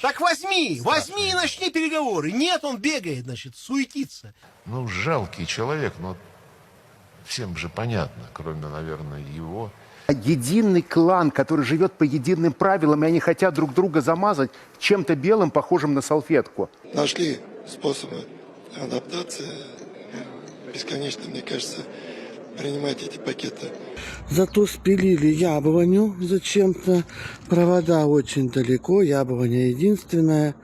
Так возьми, возьми и начни переговоры. Нет, он бегает, значит, суетится. Ну, жалкий человек, но всем же понятно, кроме, наверное, его. единый клан, который живет по единым правилам, и они хотят друг друга замазать чем-то белым, похожим на салфетку. нашли способы адаптации. Бесконечно, мне кажется, принимать эти пакеты. Зато спилили яблоню зачем-то. Провода очень далеко, яблоня единственная.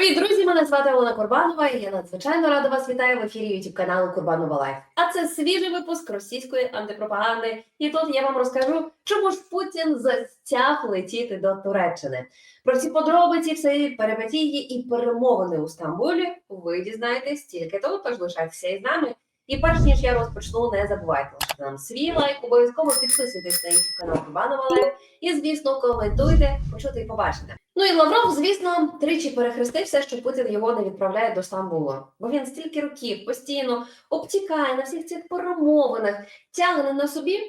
Привіт, друзі! Мене звати Олена Курбанова, і я надзвичайно рада вас вітаю в ефірі youtube каналу Курбанова Лайф. А це свіжий випуск російської антипропаганди. І тут я вам розкажу, чому ж Путін застяг летіти до Туреччини. Про всі подробиці, всі перипетії і перемовини у Стамбулі ви дізнаєтесь тільки тут, тож лишайтеся із нами. І перш ніж я розпочну, не забувайте нам свій лайк, обов'язково підписуйтесь на youtube канал Курбанова Лайф і, звісно, коментуйте, почути і побачите. Ну і Лавров, звісно, тричі перехрестився, що Путін його не відправляє до Стамбулу, бо він стільки років постійно обтікає на всіх цих перемовинах, тягне на собі,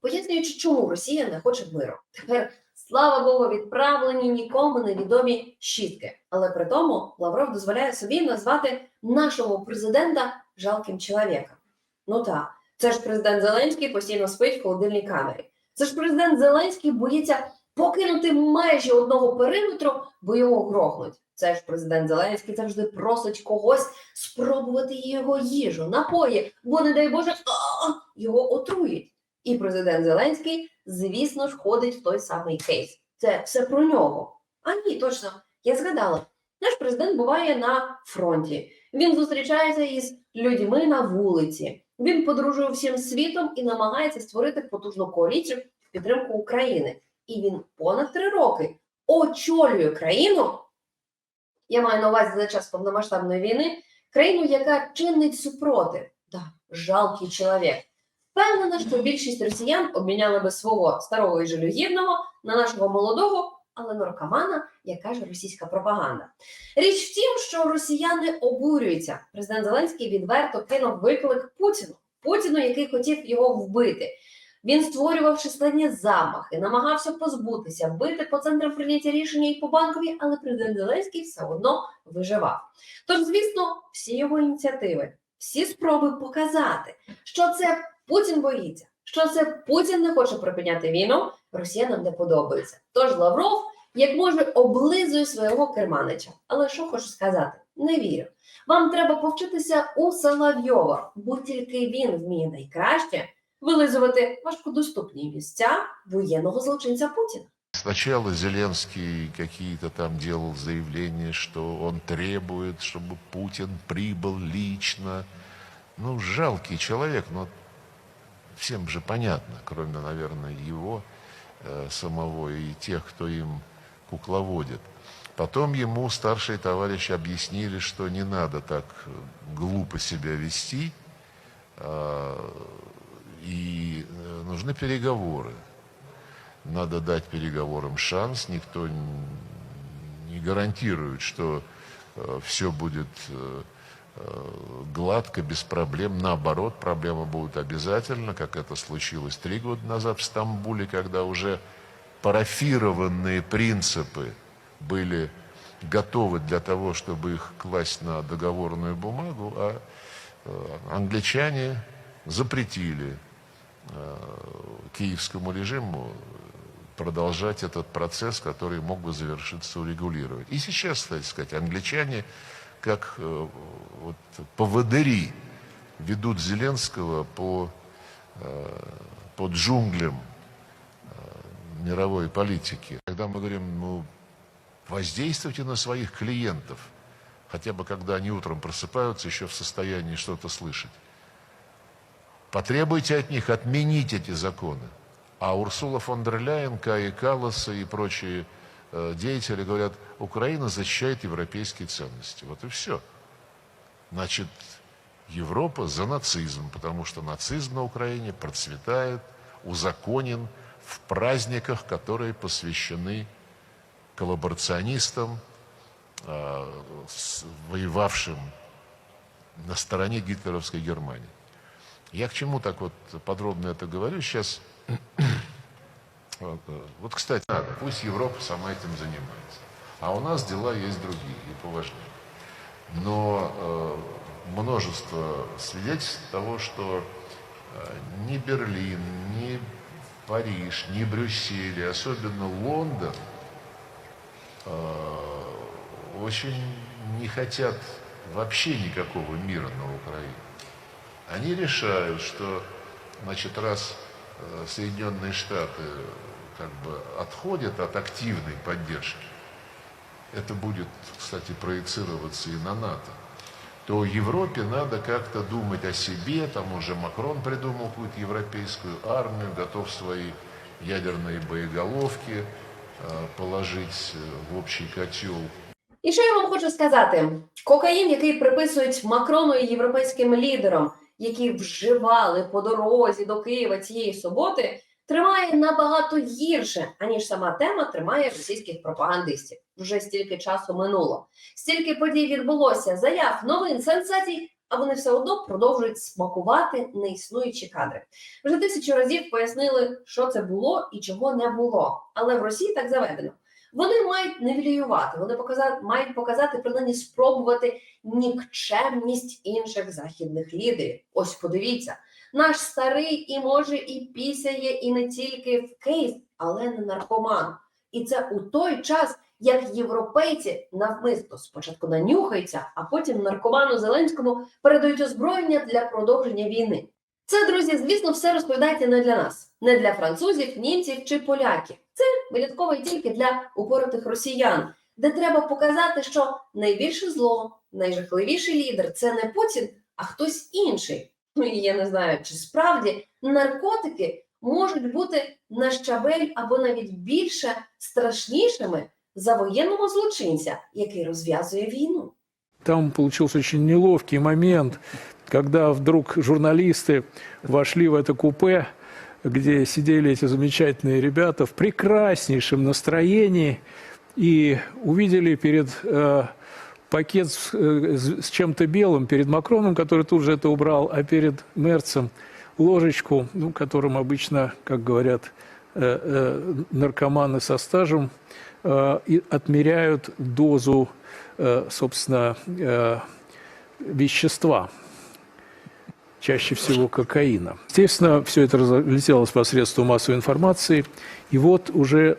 пояснюючи, чому Росія не хоче миру. Тепер, слава Богу, відправлені нікому невідомі шістки. Але при тому Лавров дозволяє собі назвати нашого президента жалким чоловіком. Ну так, це ж президент Зеленський постійно спить в холодильній камері. Це ж президент Зеленський боїться покинути межі одного периметру, бо його грохнуть. Це ж президент Зеленський завжди просить когось спробувати його їжу, напої, бо, не дай Боже, його отрують. І президент Зеленський, звісно ж, ходить в той самий кейс. Це все про нього. А ні, точно, я згадала. Наш президент буває на фронті. Він зустрічається із людьми на вулиці. Він подорожує всім світом і намагається створити потужну коаліцію в підтримку України і він понад три роки очолює країну. Я маю на увазі за час повномасштабної війни, країну, яка чинить супротив. Да, жалкий чоловік. Впевнена, що більшість росіян обміняли би свого старого і жалюгідного на нашого молодого, але наркомана, як каже російська пропаганда. Річ в тім, що росіяни обурюються. Президент Зеленський відверто кинув виклик Путіну, Путіну, який хотів його вбити. Він створював численні замахи, намагався позбутися, бити по центрам прийняття рішення і по банковій, але президент Зеленський все одно виживав. Тож, звісно, всі його ініціативи, всі спроби показати, що це Путін боїться, що це Путін не хоче припиняти війну, росіянам не подобається. Тож Лавров, як може, облизує свого керманича. Але що хочу сказати? Не вірю. Вам треба повчитися у Соловйова, бо тільки він вміє найкраще вилизувати важкодоступні місця воєнного злочинця Путіна. Сначала Зеленский какие-то там делал заявления, что он требует, чтобы Путин прибыл лично. Ну, жалкий человек, но всем же понятно, кроме, наверное, его э, самого и тех, кто им кукловодит. Потом ему старшие товарищи объяснили, что не надо так э, глупо себя вести, э, и э, нужны переговоры. Надо дать переговорам шанс, никто не гарантирует, что все будет э, э, гладко, без проблем. Наоборот, проблемы будут обязательно, как это случилось три года назад в Стамбуле, когда уже парафированные принципы были готовы для того, чтобы их класть на договорную бумагу, а э, англичане запретили э, киевскому режиму продолжать этот процесс, который мог бы завершиться урегулировать. И сейчас, кстати сказать, англичане, как э, вот, поводыри, ведут Зеленского по, э, по джунглям э, мировой политики. Когда мы говорим, ну, воздействуйте на своих клиентов, хотя бы когда они утром просыпаются, еще в состоянии что-то слышать. Потребуйте от них отменить эти законы. А Урсула фон дер Ляйен, Каи Каллас и прочие деятели говорят, Украина защищает европейские ценности. Вот и все. Значит, Европа за нацизм, потому что нацизм на Украине процветает, узаконен в праздниках, которые посвящены коллаборационистам, э, воевавшим на стороне гитлеровской Германии. Я к чему так вот подробно это говорю? Сейчас Вот, вот, кстати, надо, пусть Европа сама этим занимается. А у нас дела есть другие и поважнее. Но э, множество свидетельств того, что э, ни Берлин, ни Париж, ни Брюссель, особенно Лондон, э, очень не хотят вообще никакого мира на Украине. Они решают, что, значит, раз Соединенные Штаты как бы отходят от активной поддержки, это будет, кстати, проецироваться и на НАТО, то Европе надо как-то думать о себе, там уже Макрон придумал какую-то европейскую армию, готов свои ядерные боеголовки э, положить э, в общий котел. І що я вам хочу сказати? Кокаїн, який приписують Макрону і європейським лідерам, які вживали по дорозі до Києва цієї суботи, тримає набагато гірше, аніж сама тема тримає російських пропагандистів. Вже стільки часу минуло, стільки подій відбулося, заяв, новин, сенсацій. А вони все одно продовжують смакувати неіснуючі кадри. Вже тисячу разів пояснили, що це було і чого не було. Але в Росії так заведено. Вони мають нівелювати, вони показати, мають показати, принаймні спробувати нікчемність інших західних лідерів. Ось подивіться, наш старий і може і пісяє, і не тільки в кейс, але не наркоман. І це у той час, як європейці навмисно спочатку нанюхаються, а потім наркоману Зеленському передають озброєння для продовження війни. Це, друзі, звісно, все розповідається не для нас, не для французів, німців чи поляків. Це винятково тільки для упоротих росіян, де треба показати, що найбільше зло, найжахливіший лідер це не Путін, а хтось інший. Ну і я не знаю, чи справді наркотики можуть бути на щабель або навіть більше страшнішими за воєнного злочинця, який розв'язує війну. Там получился очень неловкий момент, когда вдруг журналисты вошли в это купе, где сидели эти замечательные ребята в прекраснейшем настроении и увидели перед э, пакет с, э, с- чем-то белым перед Макроном, который тут же это убрал, а перед Мерцем ложечку, ну, которым обычно, как говорят э, э, наркоманы со стажем, и отмеряют дозу, э, собственно, э, вещества, чаще всего кокаина. Естественно, все это разлетелось посредством массовой информации, и вот уже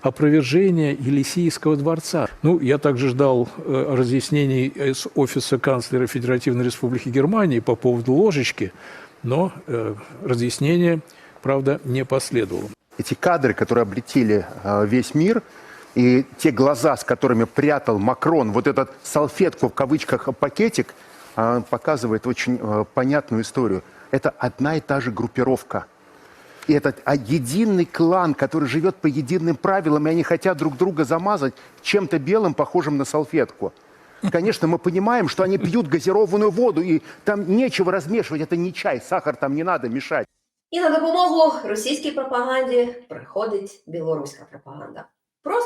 опровержение Елисейского дворца. Ну, я также ждал э, разъяснений из офиса канцлера Федеративной Республики Германии по поводу ложечки, но э, разъяснение, правда, не последовало. Эти кадры, которые облетели э, весь мир, и те глаза, с которыми прятал Макрон, вот этот салфетку в кавычках пакетик, э, показывает очень э, понятную историю. Это одна и та же группировка. И это а, единый клан, который живет по единым правилам, и они хотят друг друга замазать чем-то белым, похожим на салфетку. Конечно, мы понимаем, что они пьют газированную воду, и там нечего размешивать, это не чай, сахар там не надо мешать. І на допомогу російській пропаганді приходить білоруська пропаганда.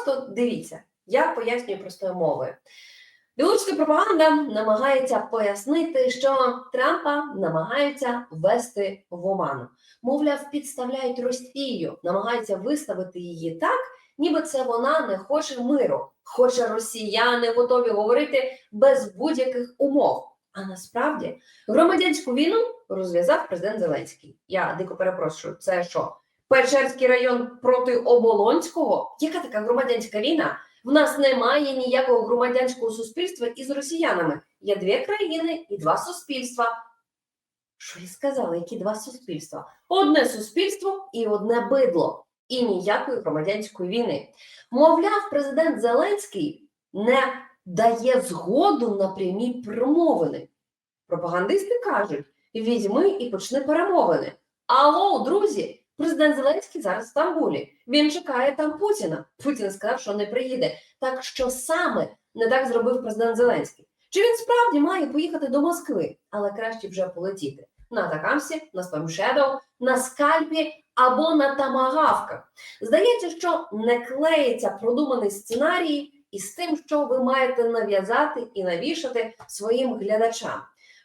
Просто дивіться, я пояснюю простою мовою. Білоруська пропаганда намагається пояснити, що Трампа намагаються ввести в оману. Мовляв, підставляють Росію, намагаються виставити її так, ніби це вона не хоче миру. Хоча росіяни готові говорити без будь-яких умов. А насправді громадянську війну розв'язав президент Зеленський. Я дико перепрошую, це що? Печерський район проти Оболонського? Яка така громадянська війна? В нас немає ніякого громадянського суспільства із росіянами. Є дві країни і два суспільства. Що я сказала? Які два суспільства? Одне суспільство і одне бидло. І ніякої громадянської війни. Мовляв, президент Зеленський не дає згоду на прямі перемовини. Пропагандисти кажуть: візьми і почни перемовини. Алло, друзі, президент Зеленський зараз в Стамбулі. Він чекає там Путіна. Путін сказав, що не приїде. Так що саме не так зробив президент Зеленський? Чи він справді має поїхати до Москви, але краще вже полетіти на Атакамсі, на Shadow, на скальпі або на тамагавках? Здається, що не клеїться продуманий сценарій із тим, що ви маєте нав'язати і навішати своїм глядачам.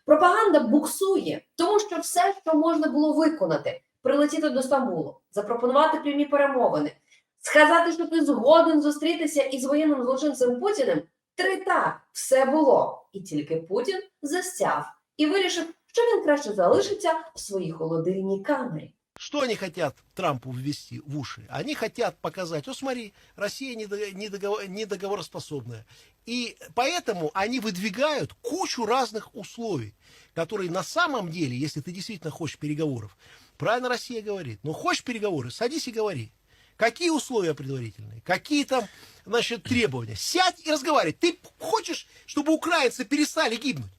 Пропаганда буксує, тому що все, що можна було виконати, прилетіти до Стамбулу, запропонувати прямі перемовини, сказати, що ти згоден зустрітися із воєнним злочинцем Путіним. Три так все було, і тільки Путін застяв і вирішив, що він краще залишиться в своїй холодильній камері. Что они хотят Трампу ввести в уши? Они хотят показать, о смотри, Россия недо- недоговор- недоговороспособная. И поэтому они выдвигают кучу разных условий, которые на самом деле, если ты действительно хочешь переговоров, правильно Россия говорит, ну хочешь переговоры, садись и говори. Какие условия предварительные? Какие там, значит, требования? Сядь и разговаривай. Ты хочешь, чтобы украинцы перестали гибнуть?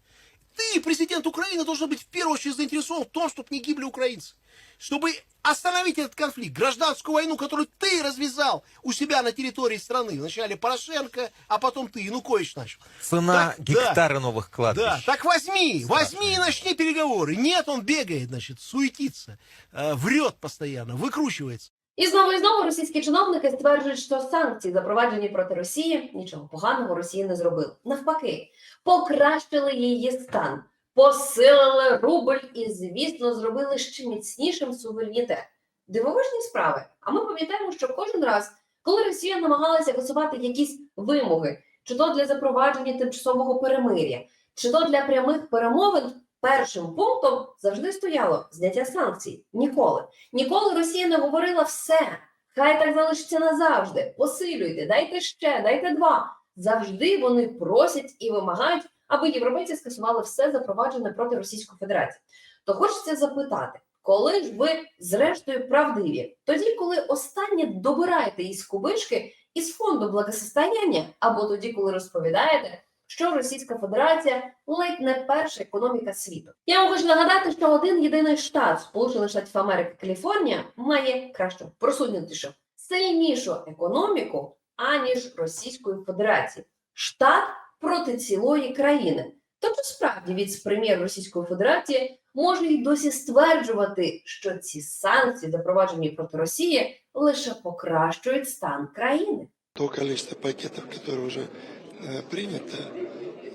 Ты, президент Украины, должен быть в первую очередь заинтересован в том, чтобы не гибли украинцы Чтобы остановить этот конфликт, гражданскую войну, которую ты развязал у себя на территории страны. Вначале Порошенко, а потом ты, Янукович начал. Цена Так, да. гектара новых Да, кладбищ. так возьми, возьми и начни переговоры. Нет, он бегает, значит, суетится, э, врет постоянно, выкручивается. І знову і знову російські чиновники стверджують, що санкції, запроваджені проти Росії, нічого поганого Росії не зробили. Навпаки, покращили її стан, Посилили рубль і, звісно, зробили ще міцнішим суверенітет. Дивовижні справи. А ми пам'ятаємо, що кожен раз, коли Росія намагалася висувати якісь вимоги, чи то для запровадження тимчасового перемир'я, чи то для прямих перемовин, першим пунктом завжди стояло зняття санкцій. Ніколи. Ніколи Росія не говорила все. Хай так залишиться назавжди. Посилюйте, дайте ще, дайте два. Завжди вони просять і вимагають, аби європейці скасували все запроваджене проти Російської Федерації. То хочеться запитати, коли ж ви зрештою правдиві? Тоді, коли останнє добираєте із кубишки із фонду благосостояння, або тоді, коли розповідаєте, що Російська Федерація ледь не перша економіка світу. Я хочу нагадати, що один єдиний штат Сполучених Штатів Америки Каліфорнія має кращу, просунутішу, сильнішу економіку аніж Російської Федерації. Штат проти цілої країни. Тобто, справді, віце-прем'єр Російської Федерації може й досі стверджувати, що ці санкції, запроваджені проти Росії, лише покращують стан країни. То количество пакетов, которые уже э, принято,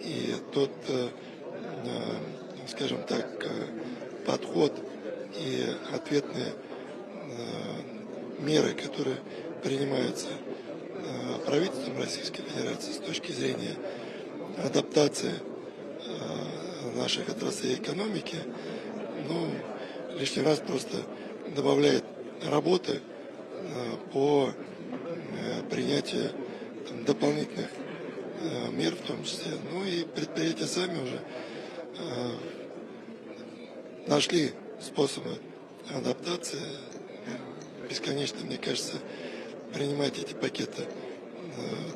и тот, э, э, скажем так, э, подход и ответные э, меры, которые принимаются э, правительством Российской Федерации с точки зрения Адаптации э, наших отраслей экономики, ну, лишний раз просто добавляет работы э, по э, принятию там, дополнительных мер в том числе. Ну и предприятия сами уже нашли способы адаптации. Бесконечно, мне кажется, принимать эти пакеты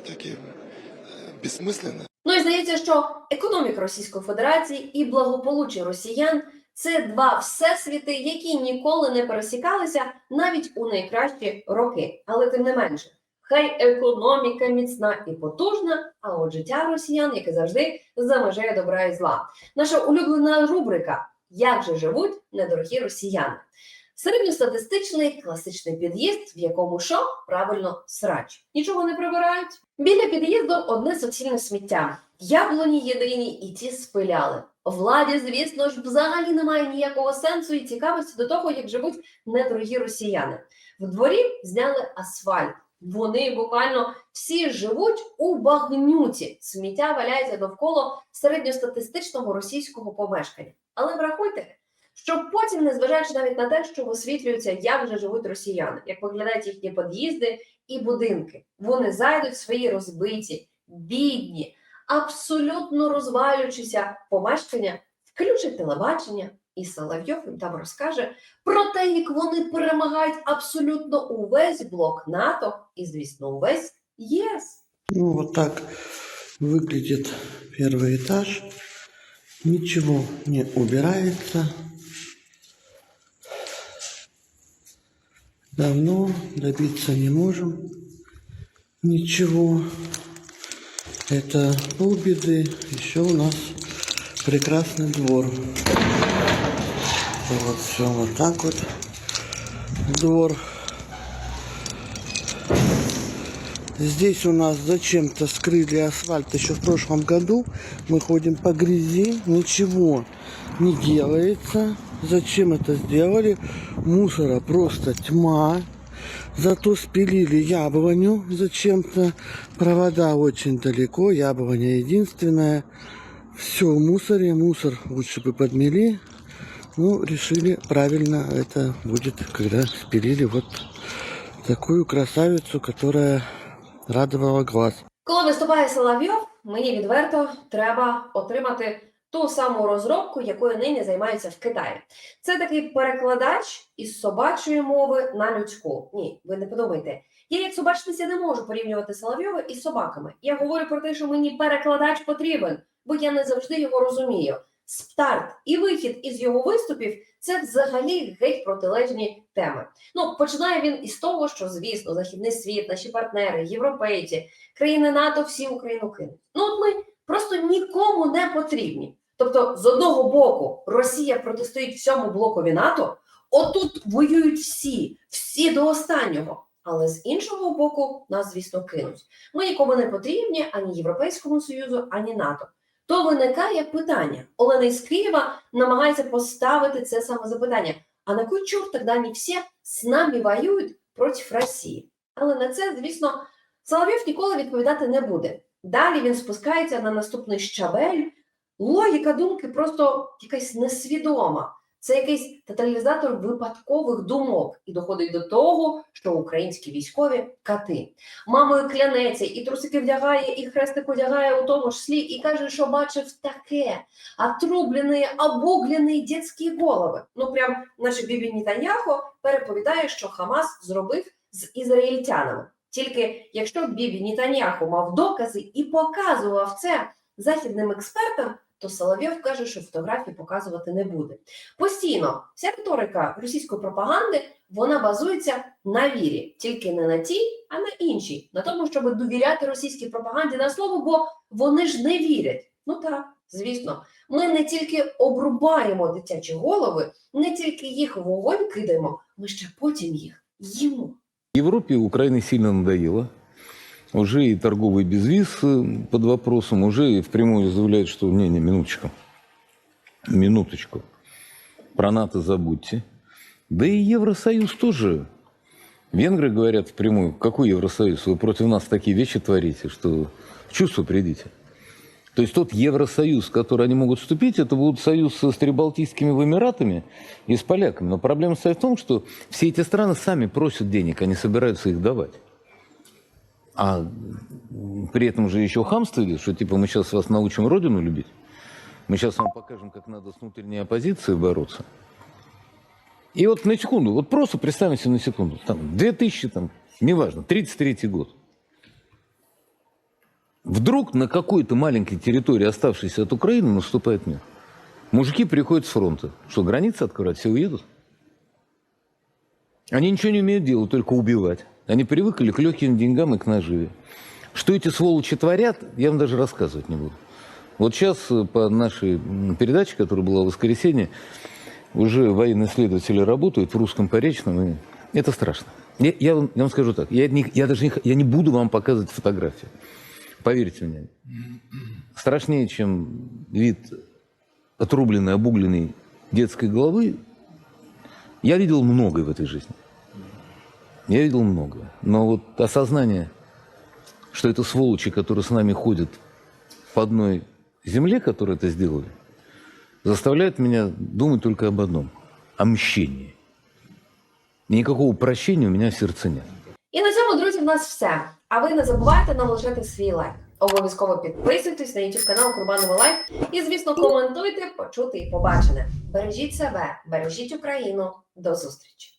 таким э, бессмысленно. Ну здається, що економіка Російської Федерації і благополуччя росіян це два всесвіти, які ніколи не пересікалися навіть у найкращі роки. Але тим не менше, хай економіка міцна і потужна, а от життя росіян, яке завжди за межею добра і зла. Наша улюблена рубрика Як же живуть недорогі росіяни? Середньостатистичний класичний під'їзд, в якому що правильно срач. Нічого не прибирають. Біля під'їзду одне суцільне сміття. Яблуні єдині і ті спиляли. Владі, звісно ж, взагалі немає ніякого сенсу і цікавості до того, як живуть недорогі росіяни. В дворі зняли асфальт. Вони буквально всі живуть у багнюці. Сміття валяється довкола середньостатистичного російського помешкання. Але врахуйте, щоб потім, незважаючи навіть на те, що висвітлюється, як же живуть росіяни, як виглядають їхні під'їзди і будинки. Вони зайдуть в свої розбиті, бідні, абсолютно розвалюючися помешкання, включать телебачення, і Соловйов їм там розкаже про те, як вони перемагають абсолютно увесь блок НАТО і, звісно, увесь ЄС. Ну, вот так выглядит первый этаж. Ничего не убирается. Давно добиться не можем. Ничего. Это полбеды. Еще у нас прекрасный двор. Вот все вот так вот. Двор. Здесь у нас зачем-то скрыли асфальт еще в прошлом году. Мы ходим по грязи, ничего не делается. Зачем это сделали? Мусора просто тьма. Зато спилили яблоню зачем-то. Провода очень далеко, яблоня единственная. Все в мусоре, мусор лучше бы подмели. Ну, решили правильно это будет, когда спилили вот такую красавицу, которая радовала глаз. Коли виступає Соловйов, мені відверто треба отримати ту саму розробку, якою нині займаються в Китаї. Це такий перекладач із собачої мови на людську. Ні, ви не подумайте. Я як собачниця не можу порівнювати Соловйова із собаками. Я говорю про те, що мені перекладач потрібен, бо я не завжди його розумію. Старт і вихід із його виступів це взагалі геть протилежні теми. Ну, починає він із того, що, звісно, західний світ, наші партнери, європейці, країни НАТО всі Україну кинуть. Ну, от ми просто нікому не потрібні. Тобто, з одного боку, Росія протистоїть всьому блокові НАТО, отут воюють всі, всі до останнього. Але з іншого боку, нас, звісно, кинуть. Ми нікому не потрібні ані Європейському Союзу, ані НАТО. То виникає питання. Олена із Києва намагається поставити це саме запитання. А на кой чорт тоді вони всі з нами воюють проти Росії? Але на це, звісно, Соловйов ніколи відповідати не буде. Далі він спускається на наступний щабель. Логіка думки просто якась несвідома. Це якийсь тоталізатор випадкових думок і доходить до того, що українські військові кати. Мамою клянеться, і трусики вдягає, і хрестик одягає у тому ж слі, і каже, що бачив таке. Отрублені, обуглені дітські голови. Ну прям наше Бібі Нітаньяхо переповідає, що Хамас зробив з ізраїльтянами. Тільки якщо Бібі Нітаньяху мав докази і показував це західним експертам, то Соловйов каже, що фотографії показувати не буде. Постійно вся риторика російської пропаганди вона базується на вірі, тільки не на тій, а на іншій, на тому, щоб довіряти російській пропаганді на слово, бо вони ж не вірять. Ну так, звісно, ми не тільки обрубаємо дитячі голови, не тільки їх в вогонь кидаємо, ми ще потім їх їмо. Европе Украина сильно надоела. Уже и торговый безвиз э, под вопросом, уже и впрямую заявляют, что не-не, минуточку, минуточку, про НАТО забудьте. Да и Евросоюз тоже. Венгры говорят впрямую, какой Евросоюз? Вы против нас такие вещи творите, что в чувство придите. То есть тот Евросоюз, в который они могут вступить, это будет союз с Прибалтийскими Эмиратами и с поляками. Но проблема состоит в том, что все эти страны сами просят денег, они собираются их давать. А при этом же еще хамство идет, что типа мы сейчас вас научим родину любить, мы сейчас вам покажем, как надо с внутренней оппозицией бороться. И вот на секунду, вот просто представим себе на секунду, там 2000, там, неважно, 33 год. Вдруг на какой-то маленькой территории, оставшейся от Украины, наступает мир. Мужики приходят с фронта. Что, границы открывать, все уедут? Они ничего не умеют делать, только убивать. Они привыкли к легким деньгам и к наживе. Что эти сволочи творят, я вам даже рассказывать не буду. Вот сейчас э, по нашей передаче, которая была в воскресенье, уже военные следователи работают в русском поречном, и это страшно. Я, я вам, я вам скажу так, я, не, я даже не, я не буду вам показывать фотографию. Поверьте мне. Страшнее, чем вид отрубленной, обугленной детской головы, я видел многое в этой жизни. Я видел многое. Но вот осознание, что это сволочи, которые с нами ходят по одной земле, которые это сделали, заставляет меня думать только об одном – о мщении. И никакого прощения у меня в сердце нет. І на цьому, друзі, в нас все. А ви не забувайте нам лишати свій лайк. Обов'язково підписуйтесь на YouTube канал Курбанова Лайф і, звісно, коментуйте, почути і побачене. Бережіть себе, бережіть Україну. До зустрічі!